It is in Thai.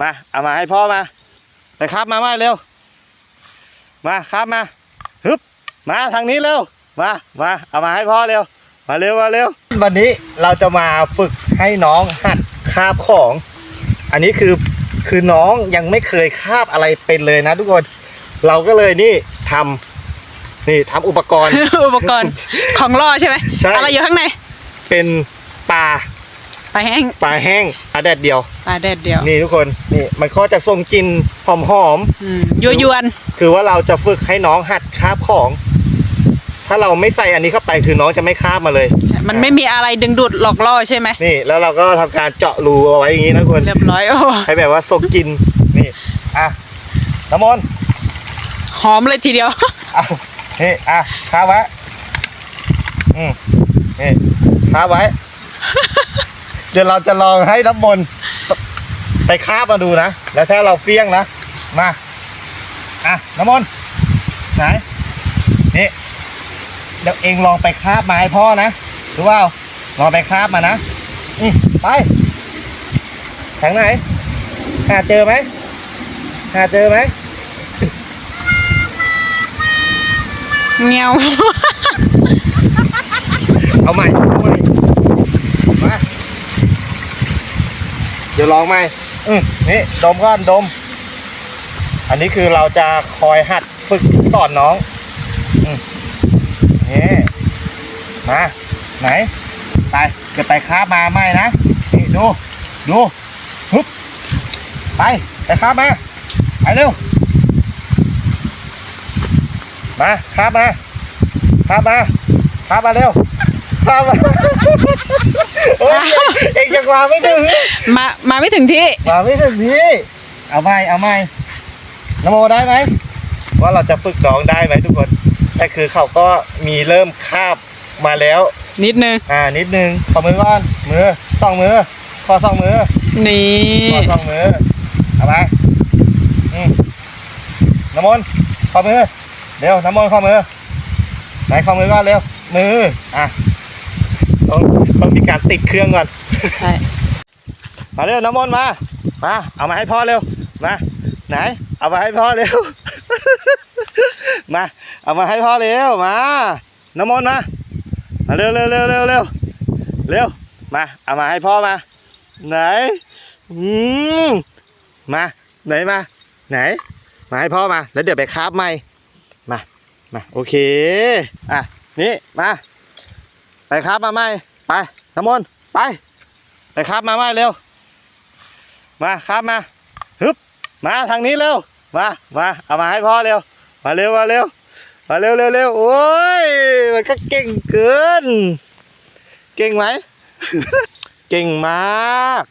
มาเอามาให้พ่อมาไปครับมาไม่เร็ว มาครับมาฮึบมาทางนี้เร็วมามาเอามาให้พ่อเร็ว มาเร็วมาเร็ว วันนี้เราจะมาฝึกให้น้องหัดคาบของ อันนี้คือคือน้องยังไม่เคยคาบอะไรเป็นเลยนะ ทุกคนเราก็เลยนี่ทำนี่ทำอุปกรณ์ อุปกรณ์ของล่อใช่ไหมใช่ อะไรอยู่ข้างใน เป็นปลา ปลาแห้งปลาแห้งปลาแดดเดียว ปลาแดดเดียว นี่ทุกคนนี่มันก็จะส่งกลิ่นหอมอืมยัวยวนๆคือว่าเราจะฝึกให้น้องหัดคาบของ ถ้าเราไม่ใส่อันนี้เข้าไปคือน้องจะไม่คาบมาเลย มันไม่มีอะไรดึงดูดหลอกล่อใช่ไหมนี่ แล้วเราก็ทำการเจาะรูเอาไว้อย่างนี้นะทุกคนเรียบร้อยโอ้ให้แบบว่าส่งกลิ่นนี่อะน้ำมนต์หอมเลยทีเดียวเอานี่อะคาบไว้อืมนี่คาบไว้ เดี๋ยวเราจะลองให้น้ำมนต์ไปคาบมาดูนะ แล้วถ้าเราเฟี้ยงนะ มา อะ น้ำมนต์ไหน นี่ เดี๋ยวเองลองไปคาบมาให้พ่อนะรู้เปล่าลองไปคาบมานะอืมไปทางไหน หาเจอไหม หาเจอไหมเงี้ยวเอาใหม่เอาใหม่มาเดี๋ยวลองใหมอืมนี่ดมก่อนดม อันนี้คือเราจะคอยหัดฝึกสอนน้องอืมนี่มาไหนไปจะไปคาบมาไหมนะนี่ดู ดูฮึบไปไปคาบมาไปเร็วมาคาบมาคาบมาคาบมาเร็วคาบมา มาไม่ถึง มามาไม่ถึงที่มาไม่ถึงพี่เอาไหมเอาไหมนโมได้ไหมว่าเราจะฝึกน้องได้ไหมทุกคนแต่คือเขาก็มีเริ่มคาบมาแล้ว นิดนึงอ่านิดนึงขอมือก่อนมือสองมือขอสองมือนี่ขอสองมือเอาไปอืมน้ำมนต์ขอมือเร็วน้ำมนต์ขอมือไหนขอมือก่อนเร็วมืออะ ต้องต้องมีการติดเครื่องก่อนใช่มาเร็วน้ำมนต์มามาเอามาให้พ่อเร็วมาไหน เอามาให้พ่อเร็วมาเอามาให้พ่อเร็วมาน้ำมนต์มามาเร็วเร็วเร็วเร็วเร็วเร็วมาเอามาให้พ่อมา ไหนอืมมาไหนมาไหน มาให้พ่อมา แล้วเดี๋ยวไปคาบใหม่มามาโอเคอะนี่มาไปคาบมาใหม่ ไปน้ำมนต์ไปไปคาบมาไหม่เร็ว มาครับมาฮึบมาทางนี้เร็วมามาเอามาให้พ่อเร็ว มาเร็วมาเร็วมาเร็วเร็วเร็วโอ้ยมันก็เก่งเกิน เก่งไหม เก่งมาก